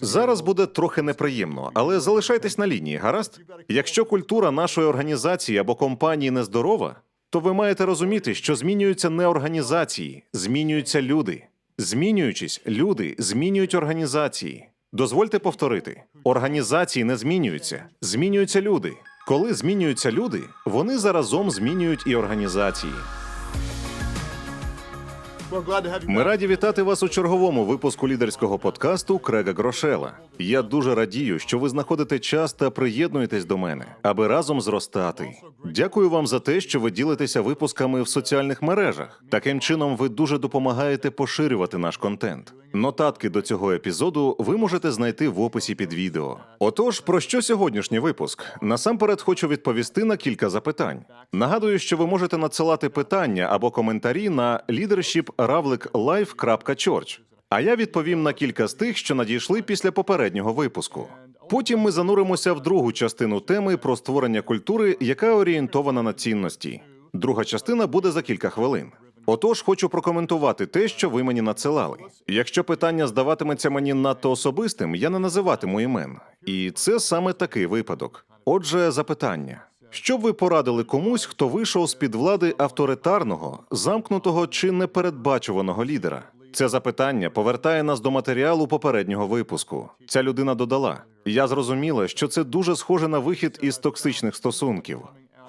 Зараз буде трохи неприємно, але залишайтесь на лінії, гаразд? Якщо культура нашої організації або компанії нездорова, то ви маєте розуміти, що змінюються не організації, змінюються люди. Змінюючись, люди змінюють організації. Дозвольте повторити: організації не змінюються, змінюються люди. Коли змінюються люди, вони заразом змінюють і організації. Ми раді вітати вас у черговому випуску лідерського подкасту Крега Грошела. Я дуже радію, що ви знаходите час та приєднуєтесь до мене, аби разом зростати. Дякую вам за те, що ви ділитеся випусками в соціальних мережах. Таким чином, ви дуже допомагаєте поширювати наш контент. Нотатки до цього епізоду ви можете знайти в описі під відео. Отож, про що сьогоднішній випуск? Насамперед хочу відповісти на кілька запитань. Нагадую, що ви можете надсилати питання або коментарі на leadership.ravliklife.church. А я відповім на кілька з тих, що надійшли після попереднього випуску. Потім ми зануримося в другу частину теми про створення культури, яка орієнтована на цінності. Друга частина буде за кілька хвилин. Отож, хочу прокоментувати те, що ви мені надсилали. Якщо питання здаватиметься мені надто особистим, я не називатиму імен. І це саме такий випадок. Отже, запитання: що б ви порадили комусь, хто вийшов з під влади авторитарного, замкнутого чи непередбачуваного лідера? Це запитання повертає нас до матеріалу попереднього випуску. Ця людина додала: Я зрозуміла, що це дуже схоже на вихід із токсичних стосунків.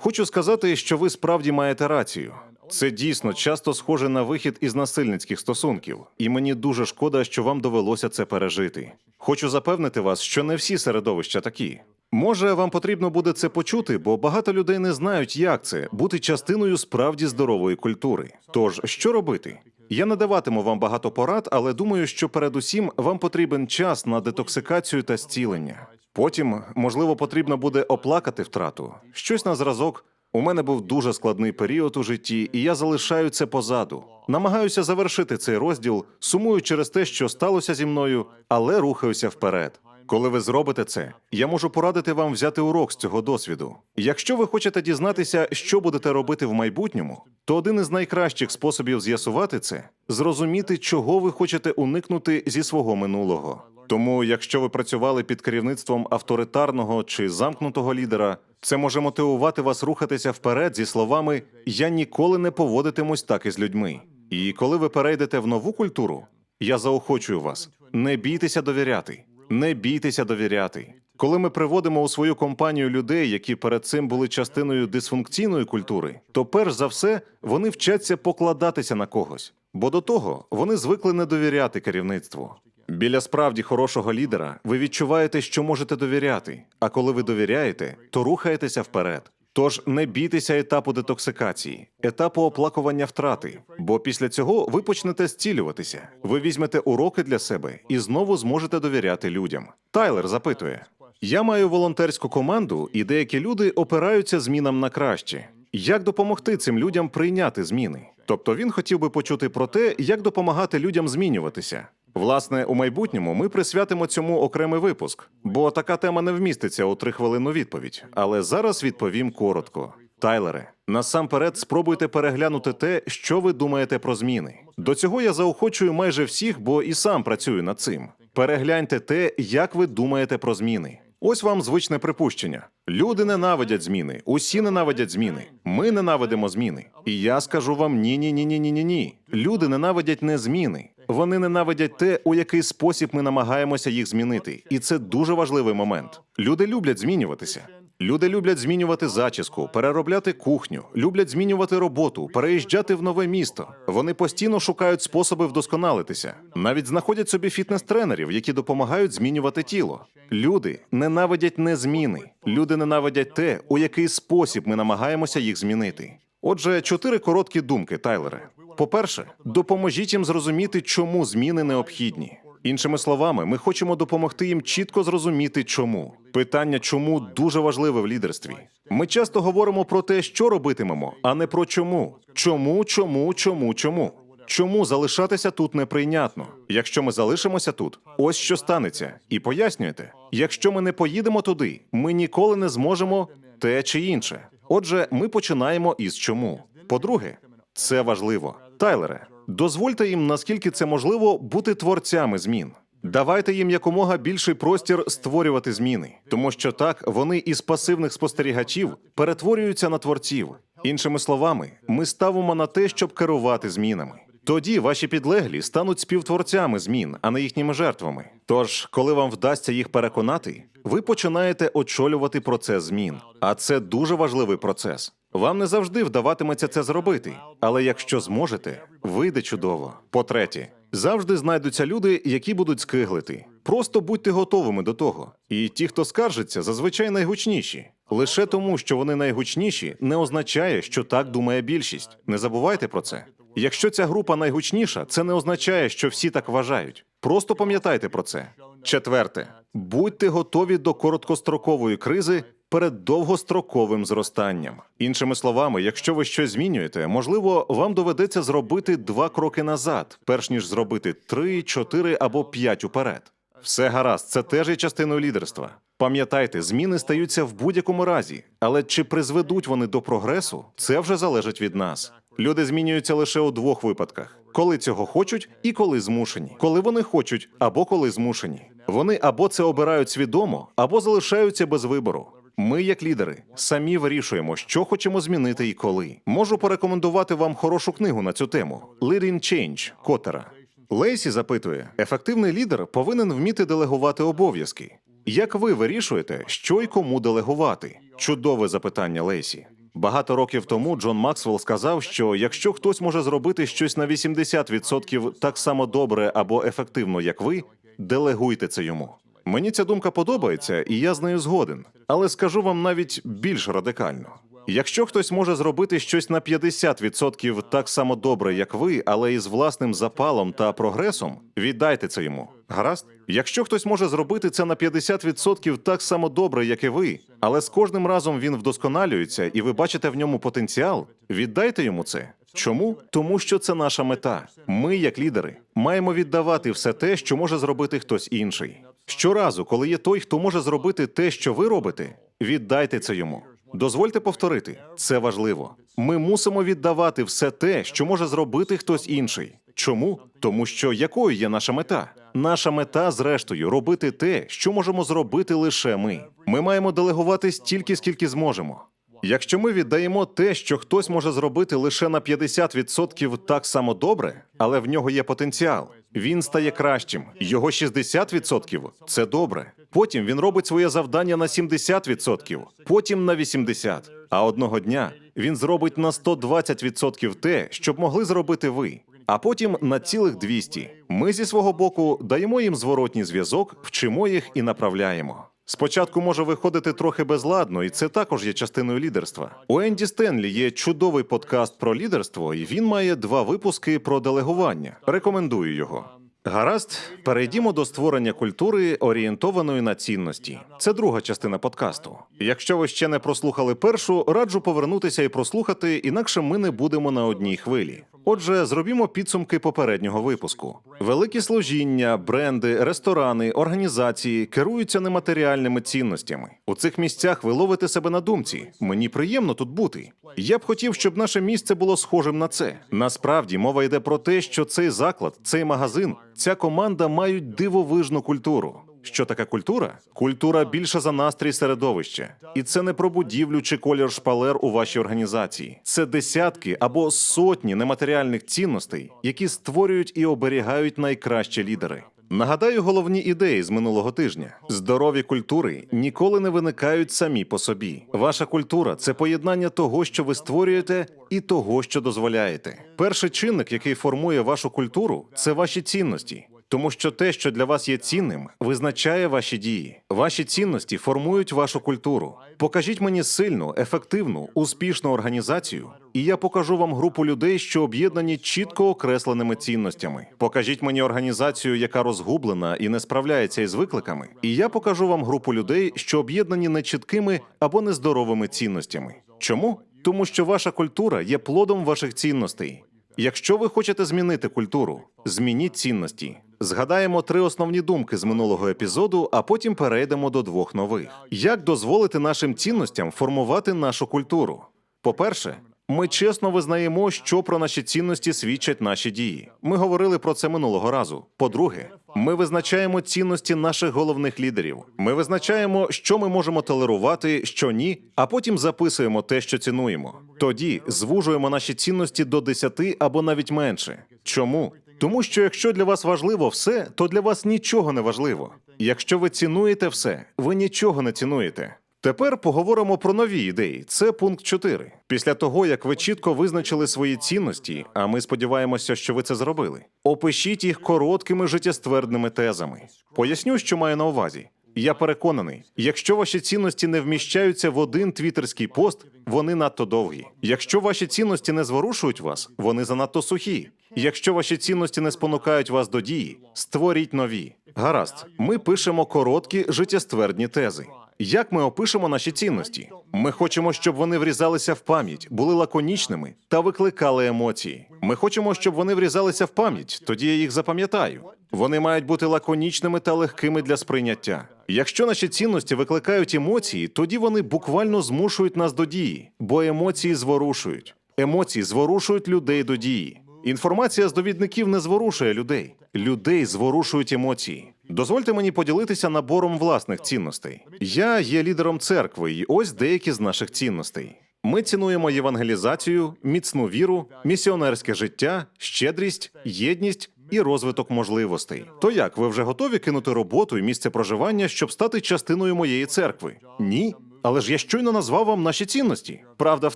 Хочу сказати, що ви справді маєте рацію. Це дійсно часто схоже на вихід із насильницьких стосунків, і мені дуже шкода, що вам довелося це пережити. Хочу запевнити вас, що не всі середовища такі. Може, вам потрібно буде це почути, бо багато людей не знають, як це бути частиною справді здорової культури. Тож, що робити? Я не даватиму вам багато порад, але думаю, що передусім вам потрібен час на детоксикацію та зцілення. Потім, можливо, потрібно буде оплакати втрату. Щось на зразок. У мене був дуже складний період у житті, і я залишаю це позаду. Намагаюся завершити цей розділ, сумую через те, що сталося зі мною, але рухаюся вперед. Коли ви зробите це, я можу порадити вам взяти урок з цього досвіду. Якщо ви хочете дізнатися, що будете робити в майбутньому, то один із найкращих способів з'ясувати це зрозуміти, чого ви хочете уникнути зі свого минулого. Тому, якщо ви працювали під керівництвом авторитарного чи замкнутого лідера, це може мотивувати вас рухатися вперед зі словами Я ніколи не поводитимусь так із людьми. І коли ви перейдете в нову культуру, я заохочую вас: не бійтеся довіряти, не бійтеся довіряти. Коли ми приводимо у свою компанію людей, які перед цим були частиною дисфункційної культури, то перш за все вони вчаться покладатися на когось, бо до того вони звикли не довіряти керівництву. Біля справді хорошого лідера ви відчуваєте, що можете довіряти. А коли ви довіряєте, то рухаєтеся вперед. Тож не бійтеся етапу детоксикації, етапу оплакування втрати, бо після цього ви почнете зцілюватися. Ви візьмете уроки для себе і знову зможете довіряти людям. Тайлер запитує: я маю волонтерську команду, і деякі люди опираються змінам на краще. Як допомогти цим людям прийняти зміни? Тобто він хотів би почути про те, як допомагати людям змінюватися. Власне, у майбутньому ми присвятимо цьому окремий випуск, бо така тема не вміститься у трихвилинну відповідь. Але зараз відповім коротко. Тайлере, насамперед спробуйте переглянути те, що ви думаєте про зміни. До цього я заохочую майже всіх, бо і сам працюю над цим. Перегляньте те, як ви думаєте про зміни. Ось вам звичне припущення. Люди ненавидять зміни, усі ненавидять зміни. Ми ненавидимо зміни. І я скажу вам ні, ні, ні, ні, ні, ні, ні. Люди ненавидять не зміни. Вони ненавидять те, у який спосіб ми намагаємося їх змінити. І це дуже важливий момент. Люди люблять змінюватися. Люди люблять змінювати зачіску, переробляти кухню, люблять змінювати роботу, переїжджати в нове місто. Вони постійно шукають способи вдосконалитися. Навіть знаходять собі фітнес-тренерів, які допомагають змінювати тіло. Люди ненавидять не зміни. Люди ненавидять те, у який спосіб ми намагаємося їх змінити. Отже, чотири короткі думки, Тайлере. По-перше, допоможіть їм зрозуміти, чому зміни необхідні. Іншими словами, ми хочемо допомогти їм чітко зрозуміти, чому. Питання чому дуже важливе в лідерстві. Ми часто говоримо про те, що робитимемо, а не про чому. Чому, чому, чому, чому. Чому залишатися тут неприйнятно? Якщо ми залишимося тут, ось що станеться. І пояснюєте, якщо ми не поїдемо туди, ми ніколи не зможемо те чи інше. Отже, ми починаємо із чому. По-друге, це важливо. Тайлере, дозвольте їм, наскільки це можливо, бути творцями змін. Давайте їм якомога більший простір створювати зміни, тому що так вони із пасивних спостерігачів перетворюються на творців. Іншими словами, ми ставимо на те, щоб керувати змінами. Тоді ваші підлеглі стануть співтворцями змін, а не їхніми жертвами. Тож, коли вам вдасться їх переконати, ви починаєте очолювати процес змін. А це дуже важливий процес. Вам не завжди вдаватиметься це зробити, але якщо зможете, вийде чудово. По-третє, завжди знайдуться люди, які будуть скиглити. Просто будьте готовими до того. І ті, хто скаржиться, зазвичай найгучніші. Лише тому, що вони найгучніші, не означає, що так думає більшість. Не забувайте про це. Якщо ця група найгучніша, це не означає, що всі так вважають. Просто пам'ятайте про це. Четверте, будьте готові до короткострокової кризи перед довгостроковим зростанням. Іншими словами, якщо ви щось змінюєте, можливо, вам доведеться зробити два кроки назад, перш ніж зробити три, чотири або п'ять уперед. Все гаразд, це теж є частиною лідерства. Пам'ятайте, зміни стаються в будь-якому разі, але чи призведуть вони до прогресу, це вже залежить від нас. Люди змінюються лише у двох випадках: коли цього хочуть і коли змушені. Коли вони хочуть або коли змушені. Вони або це обирають свідомо, або залишаються без вибору. Ми, як лідери, самі вирішуємо, що хочемо змінити і коли. Можу порекомендувати вам хорошу книгу на цю тему Leading Change Котера. Лейсі запитує: ефективний лідер повинен вміти делегувати обов'язки. Як ви вирішуєте, що й кому делегувати? Чудове запитання Лейсі. Багато років тому Джон Максвелл сказав, що якщо хтось може зробити щось на 80% так само добре або ефективно, як ви, делегуйте це йому. Мені ця думка подобається, і я з нею згоден. Але скажу вам навіть більш радикально. Якщо хтось може зробити щось на 50% так само добре, як ви, але із власним запалом та прогресом, віддайте це йому. Гаразд? Якщо хтось може зробити це на 50% так само добре, як і ви, але з кожним разом він вдосконалюється, і ви бачите в ньому потенціал, віддайте йому це. Чому? Тому що це наша мета. Ми, як лідери, маємо віддавати все те, що може зробити хтось інший. Щоразу, коли є той, хто може зробити те, що ви робите, віддайте це йому. Дозвольте повторити, це важливо. Ми мусимо віддавати все те, що може зробити хтось інший. Чому? Тому що якою є наша мета? Наша мета, зрештою, робити те, що можемо зробити лише ми. Ми маємо делегувати стільки, скільки зможемо. Якщо ми віддаємо те, що хтось може зробити лише на 50% так само добре, але в нього є потенціал, він стає кращим. Його 60% – це добре. Потім він робить своє завдання на 70%, потім на 80%. А одного дня він зробить на 120% те, що б могли зробити ви. А потім на цілих 200. Ми зі свого боку даємо їм зворотній зв'язок, вчимо їх і направляємо. Спочатку може виходити трохи безладно, і це також є частиною лідерства. У Енді Стенлі є чудовий подкаст про лідерство, і він має два випуски про делегування. Рекомендую його. Гаразд, перейдімо до створення культури, орієнтованої на цінності. Це друга частина подкасту. Якщо ви ще не прослухали першу, раджу повернутися і прослухати, інакше ми не будемо на одній хвилі. Отже, зробімо підсумки попереднього випуску. Великі служіння, бренди, ресторани, організації керуються нематеріальними цінностями. У цих місцях ви ловите себе на думці. Мені приємно тут бути. Я б хотів, щоб наше місце було схожим на це. Насправді мова йде про те, що цей заклад, цей магазин, ця команда мають дивовижну культуру. Що таке культура? Культура більше за настрій середовища, і це не про будівлю чи колір шпалер у вашій організації. Це десятки або сотні нематеріальних цінностей, які створюють і оберігають найкращі лідери. Нагадаю головні ідеї з минулого тижня: здорові культури ніколи не виникають самі по собі. Ваша культура це поєднання того, що ви створюєте, і того, що дозволяєте. Перший чинник, який формує вашу культуру, це ваші цінності. Тому що те, що для вас є цінним, визначає ваші дії. Ваші цінності формують вашу культуру. Покажіть мені сильну, ефективну, успішну організацію, і я покажу вам групу людей, що об'єднані чітко окресленими цінностями. Покажіть мені організацію, яка розгублена і не справляється із викликами, і я покажу вам групу людей, що об'єднані нечіткими або нездоровими цінностями. Чому? Тому що ваша культура є плодом ваших цінностей. Якщо ви хочете змінити культуру, змініть цінності. Згадаємо три основні думки з минулого епізоду, а потім перейдемо до двох нових. Як дозволити нашим цінностям формувати нашу культуру? По-перше, ми чесно визнаємо, що про наші цінності свідчать наші дії. Ми говорили про це минулого разу. По-друге, Ми визначаємо цінності наших головних лідерів. Ми визначаємо, що ми можемо толерувати, що ні, а потім записуємо те, що цінуємо. Тоді звужуємо наші цінності до 10 або навіть менше. Чому? Тому що якщо для вас важливо все, то для вас нічого не важливо. Якщо ви цінуєте все, ви нічого не цінуєте. Тепер поговоримо про нові ідеї. Це пункт 4. Після того, як ви чітко визначили свої цінності, а ми сподіваємося, що ви це зробили. Опишіть їх короткими життєствердними тезами. Поясню, що маю на увазі. Я переконаний, якщо ваші цінності не вміщаються в один твіттерський пост, вони надто довгі. Якщо ваші цінності не зворушують вас, вони занадто сухі. Якщо ваші цінності не спонукають вас до дії, створіть нові. Гаразд, ми пишемо короткі життєствердні тези. Як ми опишемо наші цінності? Ми хочемо, щоб вони врізалися в пам'ять, були лаконічними та викликали емоції. Ми хочемо, щоб вони врізалися в пам'ять, тоді я їх запам'ятаю. Вони мають бути лаконічними та легкими для сприйняття. Якщо наші цінності викликають емоції, тоді вони буквально змушують нас до дії, бо емоції зворушують. Емоції зворушують людей до дії. Інформація з довідників не зворушує людей. Людей зворушують емоції. Дозвольте мені поділитися набором власних цінностей. Я є лідером церкви, і ось деякі з наших цінностей. Ми цінуємо євангелізацію, міцну віру, місіонерське життя, щедрість, єдність і розвиток можливостей. То як ви вже готові кинути роботу і місце проживання, щоб стати частиною моєї церкви? Ні. Але ж я щойно назвав вам наші цінності. Правда в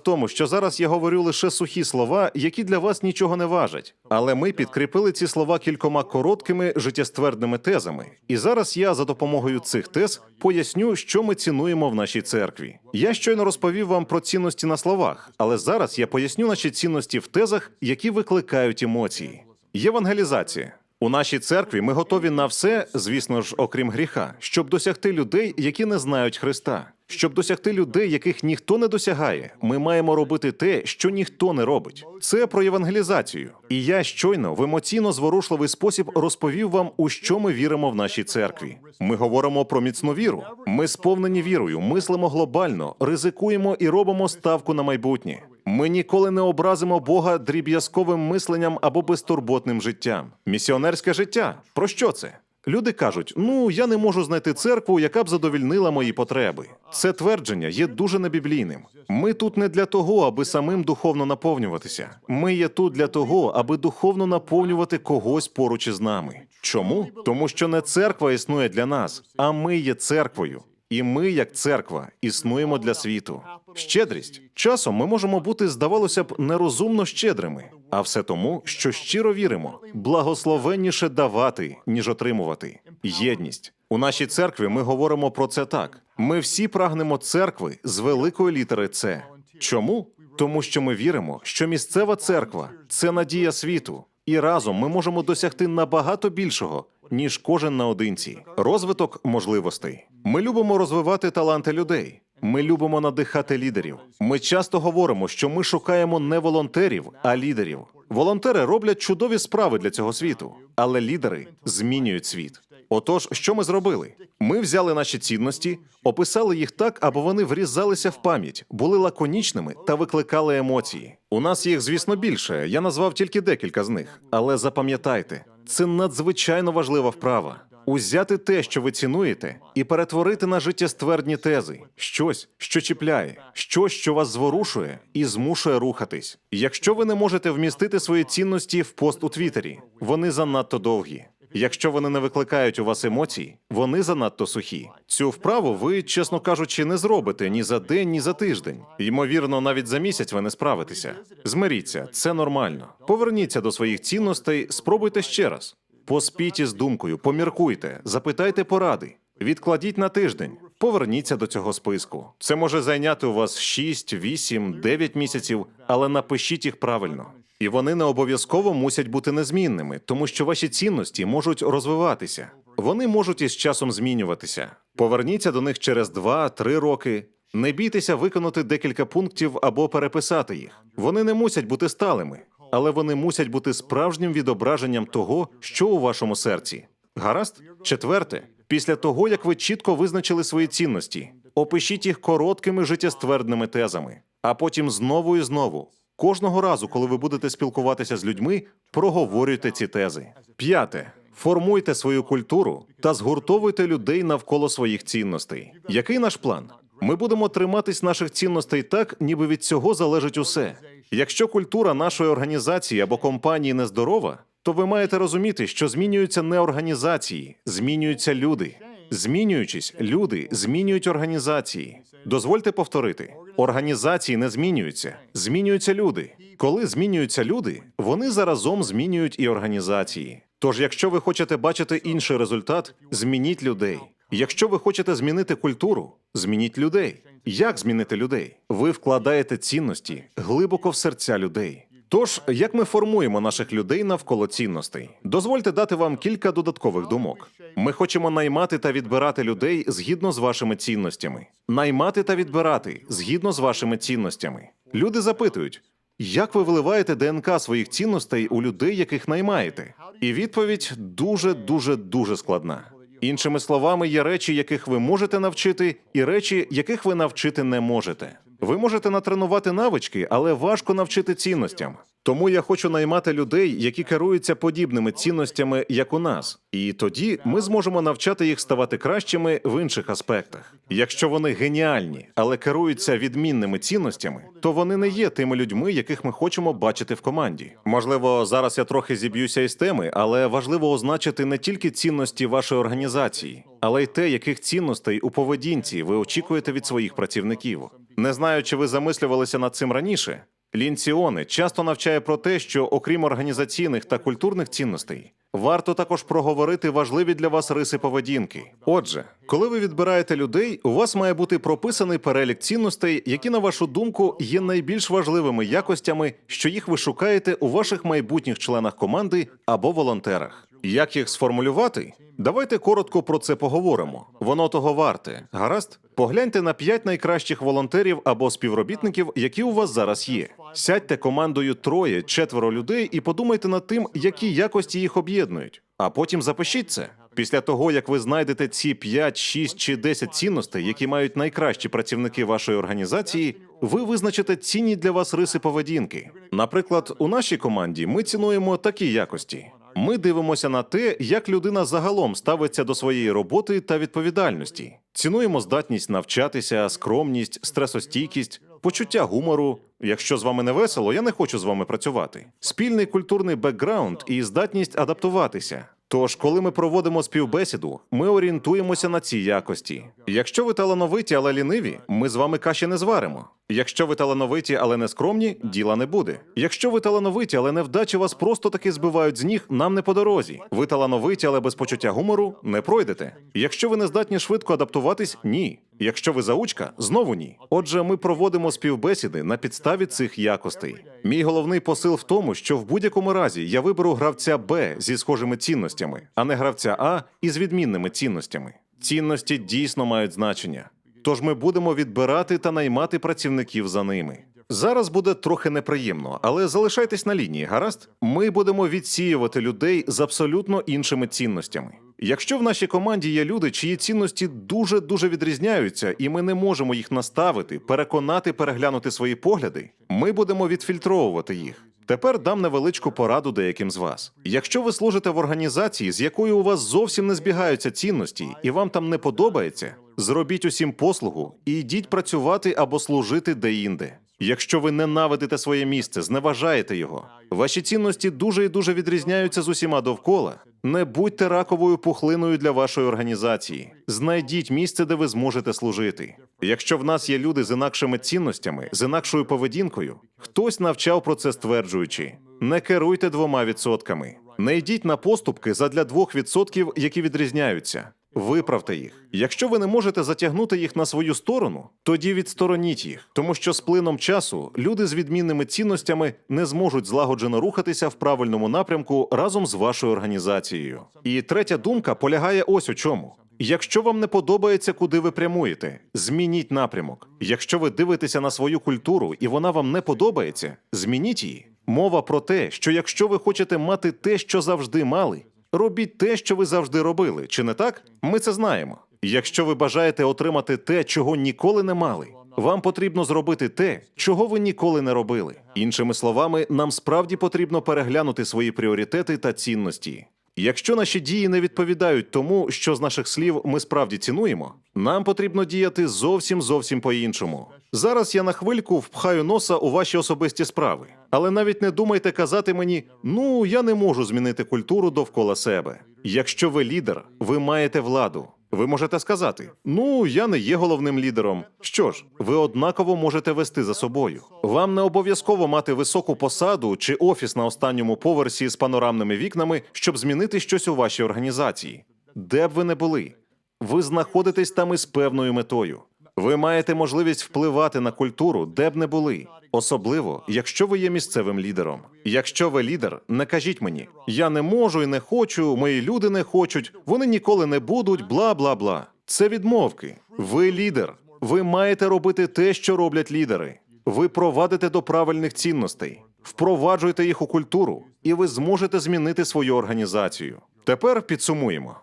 тому, що зараз я говорю лише сухі слова, які для вас нічого не важать. Але ми підкріпили ці слова кількома короткими життєствердними тезами. І зараз я за допомогою цих тез поясню, що ми цінуємо в нашій церкві. Я щойно розповів вам про цінності на словах, але зараз я поясню наші цінності в тезах, які викликають емоції. Євангелізація. У нашій церкві ми готові на все, звісно ж, окрім гріха, щоб досягти людей, які не знають Христа. Щоб досягти людей, яких ніхто не досягає, ми маємо робити те, що ніхто не робить. Це про євангелізацію. І я щойно в емоційно зворушливий спосіб розповів вам, у що ми віримо в нашій церкві. Ми говоримо про міцну віру. Ми сповнені вірою, мислимо глобально, ризикуємо і робимо ставку на майбутнє. Ми ніколи не образимо Бога дріб'язковим мисленням або безтурботним життям. Місіонерське життя. Про що це? Люди кажуть: ну я не можу знайти церкву, яка б задовільнила мої потреби. Це твердження є дуже небіблійним. Ми тут не для того, аби самим духовно наповнюватися. Ми є тут для того, аби духовно наповнювати когось поруч із нами. Чому? Тому що не церква існує для нас, а ми є церквою. І ми, як церква, існуємо для світу. Щедрість. Часом ми можемо бути, здавалося б, нерозумно щедрими, а все тому, що щиро віримо, благословенніше давати, ніж отримувати. Єдність. У нашій церкві ми говоримо про це так: ми всі прагнемо церкви з великої літери С. Чому? Тому що ми віримо, що місцева церква це надія світу, і разом ми можемо досягти набагато більшого, ніж кожен наодинці. Розвиток можливостей. Ми любимо розвивати таланти людей. Ми любимо надихати лідерів. Ми часто говоримо, що ми шукаємо не волонтерів, а лідерів. Волонтери роблять чудові справи для цього світу, але лідери змінюють світ. Отож, що ми зробили? Ми взяли наші цінності, описали їх так, аби вони врізалися в пам'ять, були лаконічними та викликали емоції. У нас їх, звісно, більше. Я назвав тільки декілька з них. Але запам'ятайте, це надзвичайно важлива вправа. Узяти те, що ви цінуєте, і перетворити на життєствердні тези, щось, що чіпляє, щось, що вас зворушує і змушує рухатись. Якщо ви не можете вмістити свої цінності в пост у Твіттері, вони занадто довгі. Якщо вони не викликають у вас емоцій, вони занадто сухі. Цю вправу ви, чесно кажучи, не зробите ні за день, ні за тиждень. Ймовірно, навіть за місяць ви не справитеся. Змиріться, це нормально. Поверніться до своїх цінностей, спробуйте ще раз. Поспіть із думкою, поміркуйте, запитайте поради. Відкладіть на тиждень, поверніться до цього списку. Це може зайняти у вас 6, 8, 9 місяців, але напишіть їх правильно. І вони не обов'язково мусять бути незмінними, тому що ваші цінності можуть розвиватися. Вони можуть із часом змінюватися. Поверніться до них через 2-3 роки. Не бійтеся виконати декілька пунктів або переписати їх. Вони не мусять бути сталими, але вони мусять бути справжнім відображенням того, що у вашому серці. Гаразд? Четверте, після того як ви чітко визначили свої цінності, опишіть їх короткими життєствердними тезами, а потім знову і знову. Кожного разу, коли ви будете спілкуватися з людьми, проговорюйте ці тези. П'яте. Формуйте свою культуру та згуртовуйте людей навколо своїх цінностей. Який наш план? Ми будемо триматись наших цінностей так, ніби від цього залежить усе. Якщо культура нашої організації або компанії нездорова, то ви маєте розуміти, що змінюються не організації, змінюються люди. Змінюючись, люди змінюють організації. Дозвольте повторити: організації не змінюються, змінюються люди. Коли змінюються люди, вони заразом змінюють і організації. Тож, якщо ви хочете бачити інший результат, змініть людей. Якщо ви хочете змінити культуру, змініть людей. Як змінити людей? Ви вкладаєте цінності глибоко в серця людей. Тож, як ми формуємо наших людей навколо цінностей? Дозвольте дати вам кілька додаткових думок. Ми хочемо наймати та відбирати людей згідно з вашими цінностями. Наймати та відбирати згідно з вашими цінностями. Люди запитують, як ви виливаєте ДНК своїх цінностей у людей, яких наймаєте? І відповідь дуже, дуже, дуже складна. Іншими словами, є речі, яких ви можете навчити, і речі, яких ви навчити не можете. Ви можете натренувати навички, але важко навчити цінностям. Тому я хочу наймати людей, які керуються подібними цінностями, як у нас, і тоді ми зможемо навчати їх ставати кращими в інших аспектах. Якщо вони геніальні, але керуються відмінними цінностями, то вони не є тими людьми, яких ми хочемо бачити в команді. Можливо, зараз я трохи зіб'юся із теми, але важливо означити не тільки цінності вашої організації, але й те, яких цінностей у поведінці ви очікуєте від своїх працівників. Не знаю, чи ви замислювалися над цим раніше. Лінціони часто навчає про те, що окрім організаційних та культурних цінностей, варто також проговорити важливі для вас риси поведінки. Отже, коли ви відбираєте людей, у вас має бути прописаний перелік цінностей, які, на вашу думку, є найбільш важливими якостями, що їх ви шукаєте у ваших майбутніх членах команди або волонтерах. Як їх сформулювати? Давайте коротко про це поговоримо. Воно того варте. Гаразд? Погляньте на п'ять найкращих волонтерів або співробітників, які у вас зараз є. Сядьте командою троє, четверо людей і подумайте над тим, які якості їх об'єднують. А потім запишіть це. Після того, як ви знайдете ці 5, 6 чи 10 цінностей, які мають найкращі працівники вашої організації, ви визначите цінні для вас риси поведінки. Наприклад, у нашій команді ми цінуємо такі якості. Ми дивимося на те, як людина загалом ставиться до своєї роботи та відповідальності. Цінуємо здатність навчатися, скромність, стресостійкість, почуття гумору. Якщо з вами не весело, я не хочу з вами працювати. Спільний культурний бекграунд і здатність адаптуватися. Тож, коли ми проводимо співбесіду, ми орієнтуємося на ці якості. Якщо ви талановиті, але ліниві, ми з вами каші не зваримо. Якщо ви талановиті, але не скромні, діла не буде. Якщо ви талановиті, але невдачі вас просто таки збивають з ніг, нам не по дорозі. Ви талановиті, але без почуття гумору не пройдете. Якщо ви не здатні швидко адаптуватись, ні. Якщо ви заучка, знову ні. Отже, ми проводимо співбесіди на підставі цих якостей. Мій головний посил в тому, що в будь-якому разі я виберу гравця Б зі схожими цінностями, а не гравця А із відмінними цінностями. Цінності дійсно мають значення. Тож ми будемо відбирати та наймати працівників за ними. Зараз буде трохи неприємно, але залишайтесь на лінії, гаразд? Ми будемо відсіювати людей з абсолютно іншими цінностями. Якщо в нашій команді є люди, чиї цінності дуже дуже відрізняються, і ми не можемо їх наставити, переконати, переглянути свої погляди, ми будемо відфільтровувати їх. Тепер дам невеличку пораду деяким з вас. Якщо ви служите в організації, з якою у вас зовсім не збігаються цінності, і вам там не подобається, зробіть усім послугу і йдіть працювати або служити деінде. Якщо ви ненавидите своє місце, зневажаєте його, ваші цінності дуже і дуже відрізняються з усіма довкола. Не будьте раковою пухлиною для вашої організації. Знайдіть місце, де ви зможете служити. Якщо в нас є люди з інакшими цінностями, з інакшою поведінкою, хтось навчав про це стверджуючи: не керуйте двома відсотками, не йдіть на поступки задля двох відсотків, які відрізняються. Виправте їх. Якщо ви не можете затягнути їх на свою сторону, тоді відстороніть їх, тому що з плином часу люди з відмінними цінностями не зможуть злагоджено рухатися в правильному напрямку разом з вашою організацією. І третя думка полягає ось у чому. Якщо вам не подобається, куди ви прямуєте, змініть напрямок. Якщо ви дивитеся на свою культуру і вона вам не подобається, змініть її. Мова про те, що якщо ви хочете мати те, що завжди мали, робіть те, що ви завжди робили. Чи не так? Ми це знаємо. Якщо ви бажаєте отримати те, чого ніколи не мали, вам потрібно зробити те, чого ви ніколи не робили. Іншими словами, нам справді потрібно переглянути свої пріоритети та цінності. Якщо наші дії не відповідають тому, що з наших слів ми справді цінуємо, нам потрібно діяти зовсім зовсім по-іншому. Зараз я на хвильку впхаю носа у ваші особисті справи, але навіть не думайте казати мені: ну я не можу змінити культуру довкола себе. Якщо ви лідер, ви маєте владу. Ви можете сказати: ну я не є головним лідером. Що ж, ви однаково можете вести за собою. Вам не обов'язково мати високу посаду чи офіс на останньому поверсі з панорамними вікнами, щоб змінити щось у вашій організації. Де б ви не були, ви знаходитесь там із певною метою. Ви маєте можливість впливати на культуру, де б не були, особливо якщо ви є місцевим лідером. Якщо ви лідер, не кажіть мені, я не можу і не хочу, мої люди не хочуть, вони ніколи не будуть, бла бла бла. Це відмовки. Ви лідер. Ви маєте робити те, що роблять лідери. Ви провадите до правильних цінностей, впроваджуйте їх у культуру, і ви зможете змінити свою організацію. Тепер підсумуємо.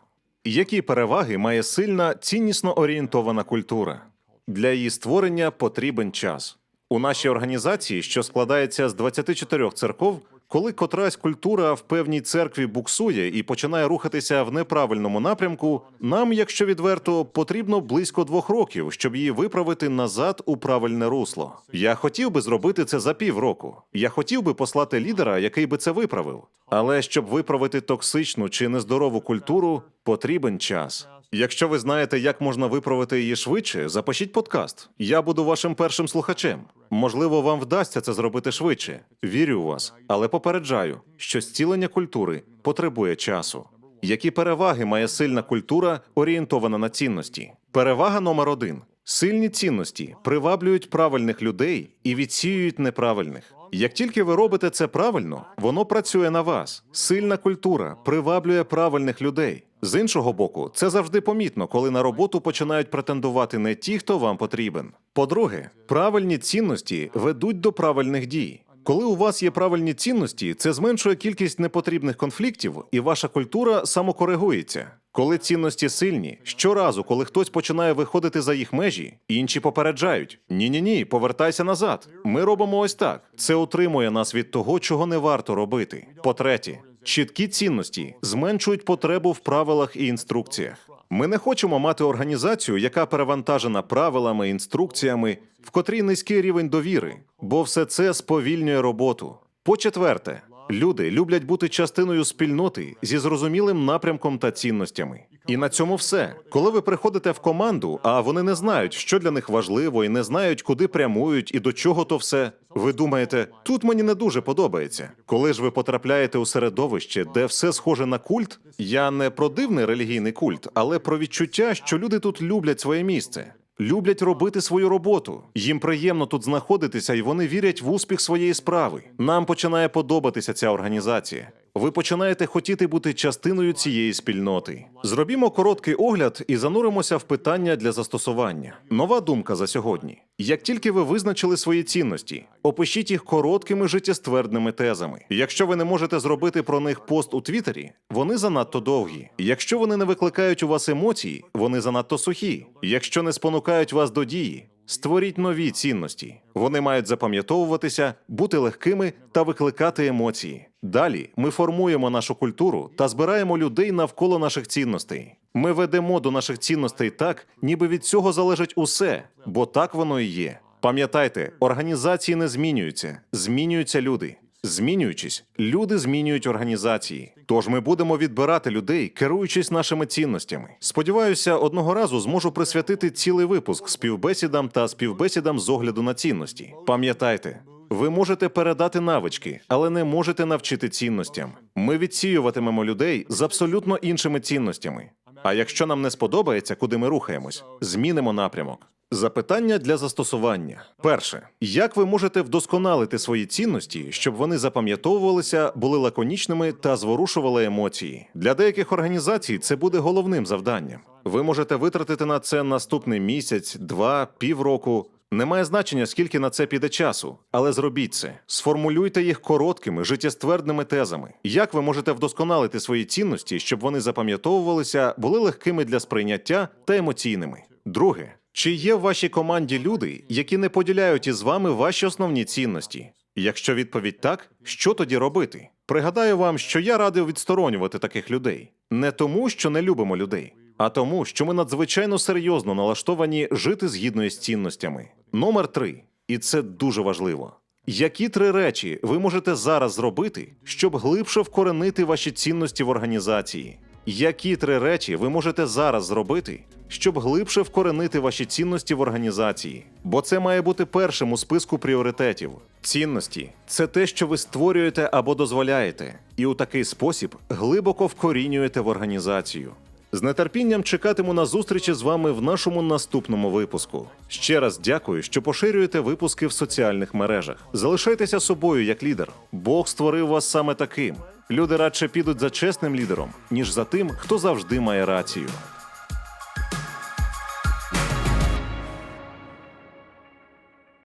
Які переваги має сильна ціннісно орієнтована культура? Для її створення потрібен час. У нашій організації, що складається з 24 церков, коли котрась культура в певній церкві буксує і починає рухатися в неправильному напрямку, нам, якщо відверто, потрібно близько двох років, щоб її виправити назад у правильне русло. Я хотів би зробити це за півроку. Я хотів би послати лідера, який би це виправив. Але щоб виправити токсичну чи нездорову культуру, потрібен час. Якщо ви знаєте, як можна виправити її швидше, запишіть подкаст. Я буду вашим першим слухачем. Можливо, вам вдасться це зробити швидше. Вірю у вас, але попереджаю, що зцілення культури потребує часу. Які переваги має сильна культура, орієнтована на цінності? Перевага номер один: сильні цінності приваблюють правильних людей і відсіюють неправильних. Як тільки ви робите це правильно, воно працює на вас. Сильна культура приваблює правильних людей. З іншого боку, це завжди помітно, коли на роботу починають претендувати не ті, хто вам потрібен. По-друге, правильні цінності ведуть до правильних дій. Коли у вас є правильні цінності, це зменшує кількість непотрібних конфліктів, і ваша культура самокоригується. Коли цінності сильні, щоразу, коли хтось починає виходити за їх межі, інші попереджають: ні, ні, ні, повертайся назад. Ми робимо ось так. Це утримує нас від того, чого не варто робити. По-третє, чіткі цінності зменшують потребу в правилах і інструкціях. Ми не хочемо мати організацію, яка перевантажена правилами, інструкціями, в котрій низький рівень довіри, бо все це сповільнює роботу. По-четверте, люди люблять бути частиною спільноти зі зрозумілим напрямком та цінностями. І на цьому все. Коли ви приходите в команду, а вони не знають, що для них важливо, і не знають, куди прямують і до чого то все. Ви думаєте, тут мені не дуже подобається. Коли ж ви потрапляєте у середовище, де все схоже на культ, я не про дивний релігійний культ, але про відчуття, що люди тут люблять своє місце. Люблять робити свою роботу. Їм приємно тут знаходитися, і вони вірять в успіх своєї справи. Нам починає подобатися ця організація. Ви починаєте хотіти бути частиною цієї спільноти. Зробімо короткий огляд і зануримося в питання для застосування. Нова думка за сьогодні. Як тільки ви визначили свої цінності, опишіть їх короткими життєствердними тезами. Якщо ви не можете зробити про них пост у Твіттері, вони занадто довгі. Якщо вони не викликають у вас емоцій, вони занадто сухі. Якщо не спонукають вас до дії, Створіть нові цінності. Вони мають запам'ятовуватися, бути легкими та викликати емоції. Далі ми формуємо нашу культуру та збираємо людей навколо наших цінностей. Ми ведемо до наших цінностей так, ніби від цього залежить усе, бо так воно і є. Пам'ятайте, організації не змінюються, змінюються люди. Змінюючись, люди змінюють організації. Тож ми будемо відбирати людей, керуючись нашими цінностями. Сподіваюся, одного разу зможу присвятити цілий випуск співбесідам та співбесідам з огляду на цінності. Пам'ятайте, ви можете передати навички, але не можете навчити цінностям. Ми відсіюватимемо людей з абсолютно іншими цінностями. А якщо нам не сподобається, куди ми рухаємось, змінимо напрямок. Запитання для застосування. Перше, як ви можете вдосконалити свої цінності, щоб вони запам'ятовувалися, були лаконічними та зворушували емоції? Для деяких організацій це буде головним завданням. Ви можете витратити на це наступний місяць, два, півроку. Немає значення, скільки на це піде часу, але зробіть це. Сформулюйте їх короткими, життєствердними тезами. Як ви можете вдосконалити свої цінності, щоб вони запам'ятовувалися, були легкими для сприйняття та емоційними? Друге, чи є в вашій команді люди, які не поділяють із вами ваші основні цінності? Якщо відповідь так, що тоді робити? Пригадаю вам, що я радив відсторонювати таких людей не тому, що не любимо людей, а тому, що ми надзвичайно серйозно налаштовані жити згідно із цінностями. Номер три, і це дуже важливо. Які три речі ви можете зараз зробити, щоб глибше вкоренити ваші цінності в організації? Які три речі ви можете зараз зробити, щоб глибше вкоренити ваші цінності в організації? Бо це має бути першим у списку пріоритетів. Цінності це те, що ви створюєте або дозволяєте, і у такий спосіб глибоко вкорінюєте в організацію. З нетерпінням чекатиму на зустрічі з вами в нашому наступному випуску. Ще раз дякую, що поширюєте випуски в соціальних мережах. Залишайтеся собою як лідер. Бог створив вас саме таким. Люди радше підуть за чесним лідером, ніж за тим, хто завжди має рацію.